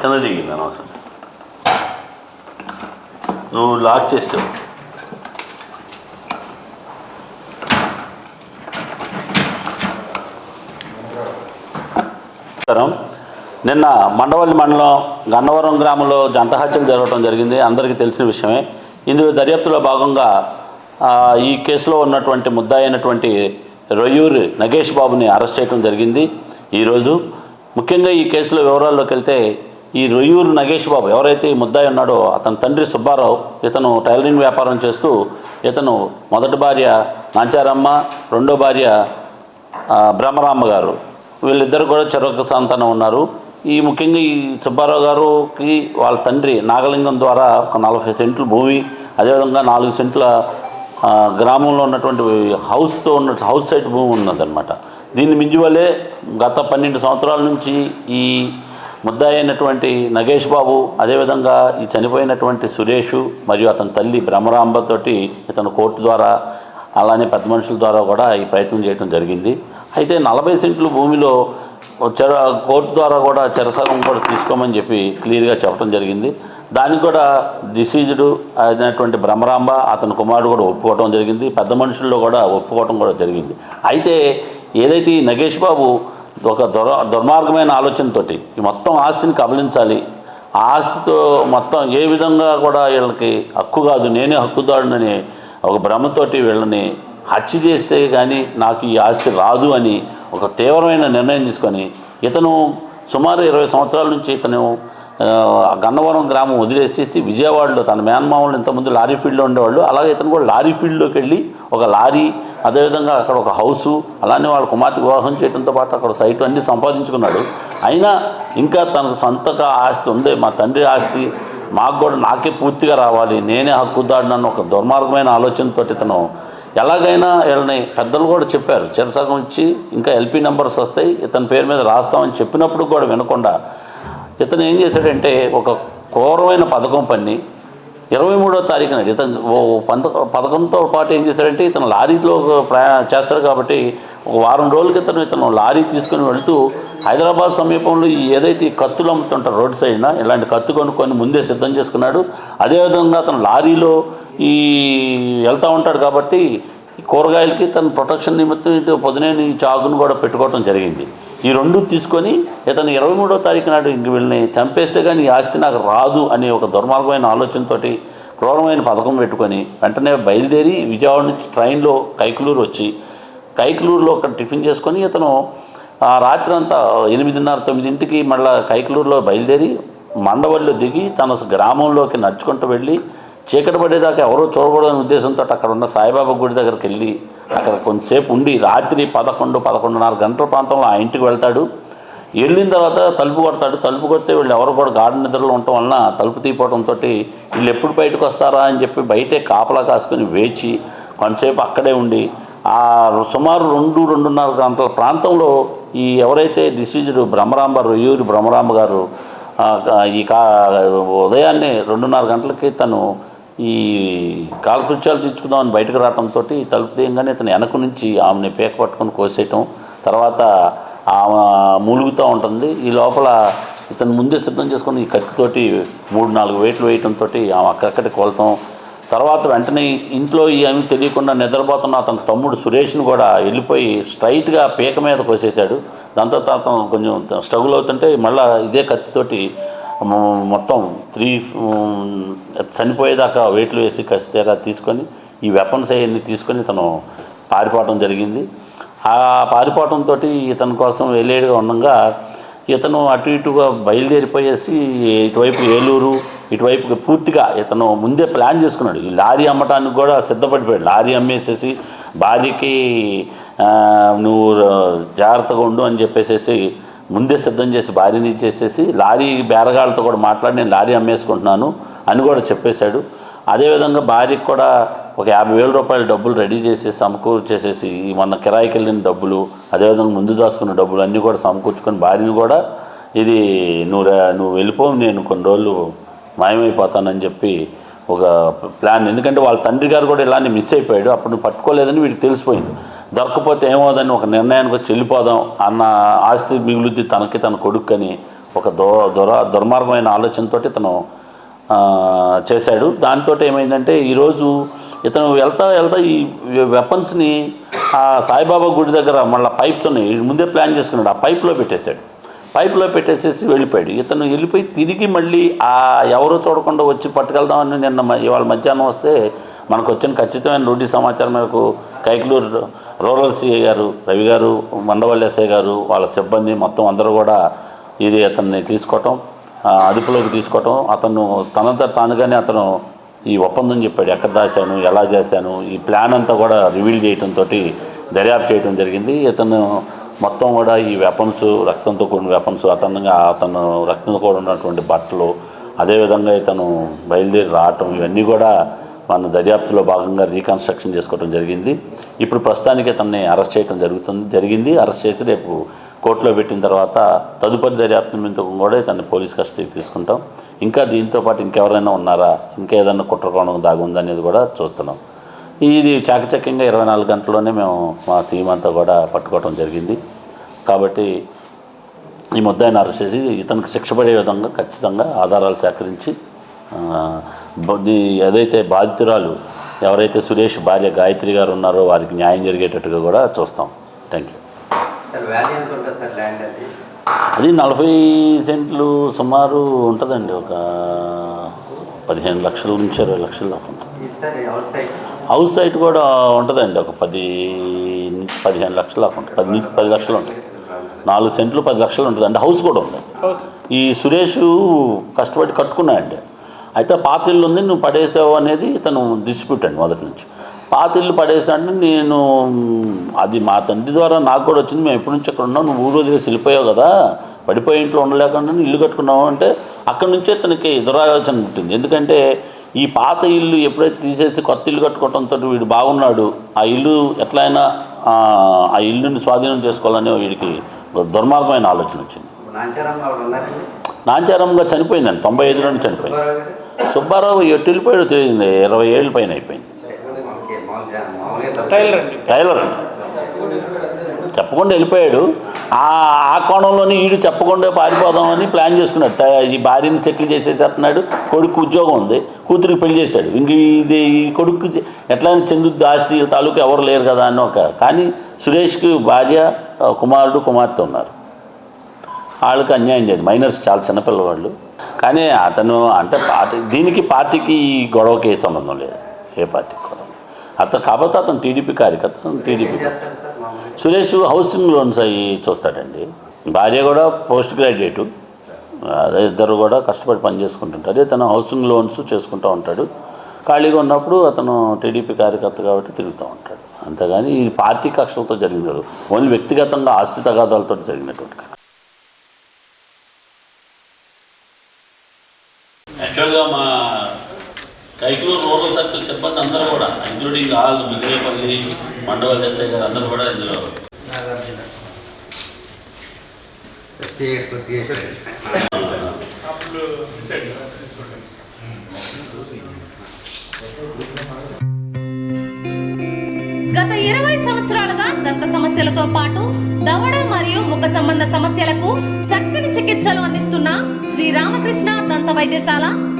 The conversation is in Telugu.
కింద దిగింది అనవసరం. నువ్వు లాక్ చేసావు. నమస్కారం. నిన్న మండవల్లి మండలం గన్నవరం గ్రామంలో జంట హత్యలు జరగడం జరిగింది. అందరికీ తెలిసిన విషయమే. ఇందులో దర్యాప్తులో భాగంగా ఈ కేసులో ఉన్నటువంటి ముద్దాయి అయినటువంటి రొయ్యూరి నగేష్ బాబుని అరెస్ట్ చేయడం జరిగింది. ఈరోజు ముఖ్యంగా ఈ కేసులో వివరాల్లోకి వెళ్తే ఈ రొయ్యూరు నగేష్ బాబు ఎవరైతే ఈ ముద్దాయి ఉన్నాడో అతని తండ్రి సుబ్బారావు ఇతను టైలరింగ్ వ్యాపారం చేస్తూ ఇతను మొదటి భార్య నాంచారమ్మ రెండో భార్య బ్రహ్మరామ్మ గారు. వీళ్ళిద్దరు కూడా చెరొక సంతానం ఉన్నారు. ఈ ముఖ్యంగా ఈ సుబ్బారావు గారుకి వాళ్ళ తండ్రి నాగలింగం ద్వారా ఒక నలభై సెంట్లు భూమి అదేవిధంగా నాలుగు సెంట్ల గ్రామంలో ఉన్నటువంటి హౌస్తో ఉన్న హౌస్ సైట్ భూమి ఉన్నదనమాట దీన్ని మించి వల్లే గత పన్నెండు సంవత్సరాల నుంచి ఈ ముద్దాయి అయినటువంటి నగేష్ బాబు అదేవిధంగా ఈ చనిపోయినటువంటి సురేష్ మరియు అతని తల్లి బ్రహ్మరాంబతోటి ఇతను కోర్టు ద్వారా అలానే పెద్ద మనుషుల ద్వారా కూడా ఈ ప్రయత్నం చేయడం జరిగింది. అయితే నలభై సెంట్లు భూమిలో చెర కోర్టు ద్వారా కూడా చెరసగం కూడా తీసుకోమని చెప్పి క్లియర్గా చెప్పడం జరిగింది. దానికి కూడా డిసీజ్డ్ అయినటువంటి బ్రహ్మరాంబ అతని కుమారుడు కూడా ఒప్పుకోవడం జరిగింది. పెద్ద మనుషుల్లో కూడా ఒప్పుకోవడం కూడా జరిగింది. అయితే ఏదైతే ఈ నగేష్ బాబు ఒక దుర దుర్మార్గమైన ఆలోచనతోటి ఈ మొత్తం ఆస్తిని కబలించాలి ఆ ఆస్తితో మొత్తం ఏ విధంగా కూడా వీళ్ళకి హక్కు కాదు నేనే హక్కుదారునని ఒక భ్రమతోటి వీళ్ళని హత్య చేస్తే కానీ నాకు ఈ ఆస్తి రాదు అని ఒక తీవ్రమైన నిర్ణయం తీసుకొని ఇతను సుమారు ఇరవై సంవత్సరాల నుంచి ఇతను గన్నవరం గ్రామం వదిలేసేసి విజయవాడలో తన మేనమామలు ఇంతకుముందు లారీ ఫీల్డ్లో ఉండేవాళ్ళు. అలాగే ఇతను కూడా లారీ ఫీల్డ్లోకి వెళ్ళి ఒక లారీ అదేవిధంగా అక్కడ ఒక హౌసు అలానే వాళ్ళ కుమార్తె వివాహం చేయడంతో పాటు అక్కడ సైట్లు అన్నీ సంపాదించుకున్నాడు. అయినా ఇంకా తనకు సొంతగా ఆస్తి ఉంది. మా తండ్రి ఆస్తి మాకు కూడా నాకే పూర్తిగా రావాలి. నేనే హక్కుదాడినన్న ఒక దుర్మార్గమైన ఆలోచనతో ఇతను ఎలాగైనా వీళ్ళని పెద్దలు కూడా చెప్పారు. చిరసగం ఇచ్చి ఇంకా ఎల్పి నెంబర్స్ వస్తాయి. ఇతని పేరు మీద రాస్తామని చెప్పినప్పుడు కూడా వినకుండా ఇతను ఏం చేశాడంటే ఒక క్రూరమైన పథకం పన్ని ఇరవై మూడో తారీఖున ఇతను ఓ పంత పథకంతో పాటు ఏం చేశాడంటే ఇతను లారీలో ప్రయాణ చేస్తాడు కాబట్టి ఒక వారం రోజుల క్రితం ఇతను లారీ తీసుకొని వెళుతూ హైదరాబాద్ సమీపంలో ఈ ఏదైతే ఈ కత్తులు అమ్ముతుంటారు రోడ్ సైడ్న ఇలాంటి కత్తు కొనుక్కొని ముందే సిద్ధం చేసుకున్నాడు. అదేవిధంగా అతను లారీలో ఈ వెళ్తూ ఉంటాడు కాబట్టి ఈ కూరగాయలకి తన ప్రొటెక్షన్ నిమిత్తం ఇటు పొద్దునేని ఈ చాకును కూడా పెట్టుకోవడం జరిగింది. ఈ రెండు తీసుకొని ఇతను ఇరవై మూడో తారీఖు నాడు ఇంక వీళ్ళని చంపేస్తే కానీ ఈ ఆస్తి నాకు రాదు అనే ఒక దుర్మార్గమైన ఆలోచనతోటి క్రూరమైన పథకం పెట్టుకొని వెంటనే బయలుదేరి విజయవాడ నుంచి ట్రైన్లో కైకులూరు వచ్చి కైకులూరులో ఒక టిఫిన్ చేసుకొని ఇతను ఆ రాత్రి అంతా ఎనిమిదిన్నర తొమ్మిదింటికి మళ్ళీ కైకులూరులో బయలుదేరి మండవల్లిలో దిగి తన గ్రామంలోకి నడుచుకుంటూ వెళ్ళి చీకటి పడేదాకా ఎవరో చూడకూడదనే ఉద్దేశంతో అక్కడ ఉన్న సాయిబాబా గుడి దగ్గరికి వెళ్ళి అక్కడ కొంతసేపు ఉండి రాత్రి పదకొండు పదకొండున్నర గంటల ప్రాంతంలో ఆ ఇంటికి వెళ్తాడు. వెళ్ళిన తర్వాత తలుపు కొడతాడు. తలుపు కొడితే వీళ్ళు ఎవరు కూడా గార్డెన్ నిద్రలో ఉండటం వలన తలుపు తీయపోవడంతో వీళ్ళు ఎప్పుడు బయటకు వస్తారా అని చెప్పి బయటే కాపలా కాసుకొని వేచి కొంతసేపు అక్కడే ఉండి ఆ సుమారు రెండు రెండున్నర గంటల ప్రాంతంలో ఈ ఎవరైతే డిసీజుడు బ్రహ్మరాంబ రొయ్యూరి బ్రహ్మరాంబ గారు ఈ కా ఉదయాన్నే రెండున్నర గంటలకి తను ఈ కాలకృత్యాలు తీర్చుకుందామని బయటకు రావడంతో తలుపు తీయంగానే ఇతను వెనక నుంచి ఆమెని పీక పట్టుకొని కోసేయటం తర్వాత ఆమె మూలుగుతూ ఉంటుంది. ఈ లోపల ఇతను ముందే సిద్ధం చేసుకుని ఈ కత్తితోటి మూడు నాలుగు వేట్లు వేయటంతో ఆమె అక్కడక్కడికి కొలతాం తర్వాత వెంటనే ఇంట్లో ఏమీ తెలియకుండా నిద్రపోతున్న అతని తమ్ముడు సురేష్ని కూడా వెళ్ళిపోయి స్ట్రైట్గా పీక మీద కోసేశాడు. దాంతో తర్వాత కొంచెం స్ట్రగుల్ అవుతుంటే మళ్ళీ ఇదే కత్తితోటి మొత్తం త్రీ చనిపోయేదాకా వెయిట్లు వేసి కసితేరా తీసుకొని ఈ వెపన్స్ అవన్నీ తీసుకొని ఇతను పారిపోవటం జరిగింది. ఆ పారిపోవటంతో ఇతని కోసం వెళ్ళేడుగా ఉండగా ఇతను అటు ఇటుగా బయలుదేరిపోయేసి ఇటువైపు ఏలూరు ఇటువైపు పూర్తిగా ఇతను ముందే ప్లాన్ చేసుకున్నాడు. ఈ లారీ అమ్మటానికి కూడా సిద్ధపడిపోయాడు. లారీ అమ్మేసేసి భార్యకి నువ్వు జాగ్రత్తగా ఉండు అని చెప్పేసేసి ముందే సిద్ధం చేసి భార్యని ఇచ్చేసేసి లారీ బేరగాళ్ళతో కూడా మాట్లాడి నేను లారీ అమ్మేసుకుంటున్నాను అని కూడా చెప్పేశాడు. అదేవిధంగా భార్యకి కూడా ఒక యాభై వేల రూపాయల డబ్బులు రెడీ చేసి సమకూర్చేసేసి మొన్న కిరాయికి వెళ్ళిన డబ్బులు అదేవిధంగా ముందు దాచుకున్న డబ్బులు అన్నీ కూడా సమకూర్చుకొని భార్యని కూడా ఇది నువ్వు నువ్వు వెళ్ళిపోవు నేను కొన్ని రోజులు మాయమైపోతానని చెప్పి ఒక ప్లాన్. ఎందుకంటే వాళ్ళ తండ్రి గారు కూడా ఇలానే మిస్ అయిపోయాడు. అప్పుడు నువ్వు పట్టుకోలేదని వీడికి తెలిసిపోయింది. దొరకపోతే ఏమోదని ఒక నిర్ణయానికి వచ్చి వెళ్ళిపోదాం అన్న ఆస్తి మిగులుద్ది తనకి తన కొడుక్కని ఒక దో దుర దుర్మార్గమైన ఆలోచనతో తను చేశాడు. దాంతో ఏమైందంటే ఈరోజు ఇతను వెళ్తా వెళ్తా ఈ వెపన్స్ని ఆ సాయిబాబా గుడి దగ్గర మళ్ళీ పైప్స్ ఉన్నాయి. ముందే ప్లాన్ చేసుకున్నాడు. ఆ పైప్లో పెట్టేశాడు. పైప్లో పెట్టేసేసి వెళ్ళిపోయాడు. ఇతను వెళ్ళిపోయి తిరిగి మళ్ళీ ఆ ఎవరో చూడకుండా వచ్చి పట్టుకెళ్దామని నిన్న ఇవాళ మధ్యాహ్నం వస్తే మనకు వచ్చిన ఖచ్చితమైన రోడ్డు సమాచారం మేరకు కైకలూరు రూరల్ సిఐ గారు రవి గారు మండవల్లి ఎస్ఐ గారు వాళ్ళ సిబ్బంది మొత్తం అందరూ కూడా ఇది అతన్ని తీసుకోవటం అదుపులోకి తీసుకోవటం అతను తనంత తానుగానే అతను ఈ ఒప్పందం చెప్పాడు ఎక్కడ దాశాను ఎలా చేశాను ఈ ప్లాన్ అంతా కూడా రివీల్ చేయడంతో దర్యాప్తు చేయడం జరిగింది. ఇతను మొత్తం కూడా ఈ వెపన్స్ రక్తంతో కూడిన వెపన్స్ అతనంగా అతను రక్తంతో కూడినటువంటి ఉన్నటువంటి బట్టలు అదేవిధంగా ఇతను బయలుదేరి రావటం ఇవన్నీ కూడా మన దర్యాప్తులో భాగంగా రీకన్స్ట్రక్షన్ చేసుకోవడం జరిగింది. ఇప్పుడు ప్రస్తుతానికి అతన్ని అరెస్ట్ చేయడం జరుగుతుంది జరిగింది. అరెస్ట్ చేసి రేపు కోర్టులో పెట్టిన తర్వాత తదుపరి దర్యాప్తు మీద కూడా ఇతన్ని పోలీస్ కస్టడీకి తీసుకుంటాం. ఇంకా దీంతో పాటు ఇంకెవరైనా ఉన్నారా? ఇంకేదన్నా కుట్రకోణం దాగుందా అనేది కూడా చూస్తున్నాం. ఇది చాకచక్యంగా ఇరవై నాలుగు గంటల్లోనే మేము మా టీం అంతా కూడా పట్టుకోవడం జరిగింది. కాబట్టి ఈ ముద్దాయిని అరెస్ట్ చేసి ఇతనికి శిక్ష పడే విధంగా ఖచ్చితంగా ఆధారాలు సేకరించి ఏదైతే బాధితురాలు ఎవరైతే సురేష్ భార్య గాయత్రి గారు ఉన్నారో వారికి న్యాయం జరిగేటట్టుగా కూడా చూస్తాం. థ్యాంక్ యూ అది? నలభై సెంట్లు సుమారు ఉంటుందండి. ఒక పదిహేను లక్షల నుంచి ఇరవై లక్షల దాకా ఉంటుంది. హౌస్ సైట్ కూడా ఉంటుందండి. ఒక పది పదిహేను లక్షల దాకా ఉంటుంది. పది పది లక్షలు ఉంటుంది. నాలుగు సెంట్లు పది లక్షలు ఉంటుంది. అంటే హౌస్ కూడా ఉంది. ఈ సురేష్ కష్టపడి కట్టుకున్నాడండి. అయితే పాత ఇల్లు ఉంది నువ్వు పడేసావు అనేది ఇతను డిస్ప్యూట్ అండి మొదటి నుంచి. పాత ఇల్లు పడేసాడు నేను అది మా తండ్రి ద్వారా నాకు కూడా వచ్చింది మేము ఎప్పటి నుంచి అక్కడ ఉన్నాం నువ్వు ఊరు వదిలేసి వెళ్ళిపోయావు కదా పడిపోయే ఇంట్లో ఉండలేకుండా ఇల్లు కట్టుకున్నావు అంటే అక్కడి నుంచే తనకి దురాలోచన పుట్టింది. ఎందుకంటే ఈ పాత ఇల్లు ఎప్పుడైతే తీసేసి కొత్త ఇల్లు కట్టుకోవడంతో వీడు బాగున్నాడు ఆ ఇల్లు ఎట్లయినా ఆ, ఇల్లుని స్వాధీనం చేసుకోవాలని వీడికి దుర్మార్గమైన ఆలోచన వచ్చింది. నాంచారంగా చనిపోయిందండి తొంభై ఐదులోనే చనిపోయింది సుబ్బారావు ఎటు వెళ్ళిపోయాడో తెలియదు ఇరవై ఏళ్ళ పైన అయిపోయింది. టైలర్ అండి. చెప్పకుండా వెళ్ళిపోయాడు. ఆ ఆ కోణంలోనే ఈడు చెప్పకుండా పారిపోదామని ప్లాన్ చేసుకున్నాడు. ఈ భార్యని సెటిల్ చేసేసేస్తున్నాడు. కొడుకు ఉద్యోగం ఉంది. కూతురికి పెళ్ళి చేశాడు. ఇంక ఇది ఈ కొడుకు ఎట్లయినా చెందుద్ది ఆస్తి తాలూకు ఎవరు లేరు కదా అని ఒక కానీ సురేష్కి భార్య కుమారుడు కుమార్తె ఉన్నారు. వాళ్ళకి అన్యాయం చేయదు మైనర్స్ చాలా చిన్నపిల్లవాళ్ళు. కానీ అతను అంటే పార్టీ దీనికి పార్టీకి ఈ గొడవకి ఏ సంబంధం లేదు. ఏ పార్టీకి కూడా అతను కాకపోతే అతను టీడీపీ కార్యకర్త టీడీపీ సురేష్ హౌసింగ్ లోన్స్ అవి చూస్తాడండి. భార్య కూడా పోస్ట్ గ్రాడ్యుయేటు. అదే ఇద్దరు కూడా కష్టపడి పని చేసుకుంటుంటారు. అదే తను హౌసింగ్ లోన్స్ చేసుకుంటూ ఉంటాడు. ఖాళీగా ఉన్నప్పుడు అతను టీడీపీ కార్యకర్త కాబట్టి తిరుగుతూ ఉంటాడు. అంతేగాని ఇది పార్టీ కక్షలతో జరిగింది కాదు. ఓన్లీ వ్యక్తిగతంగా ఆస్తి తగాదాలతో జరిగినటువంటి కక్ష. యాక్చువల్గా మా కైకులూరు రూరల్ సర్కిల్ సిబ్బంది అందరూ కూడా ఇంక్లూడింగ్ ఆల్ మిదిరేపల్లి మండవల్ ఎస్ఐ గారు అందరూ కూడా ఇందులో. గత ఇరవై సంవత్సరాలుగా దంత సమస్యలతో పాటు దవడ మరియు ముఖ సంబంధ సమస్యలకు చక్కని చికిత్సలు అందిస్తున్న శ్రీ రామకృష్ణ దంత వైద్యశాల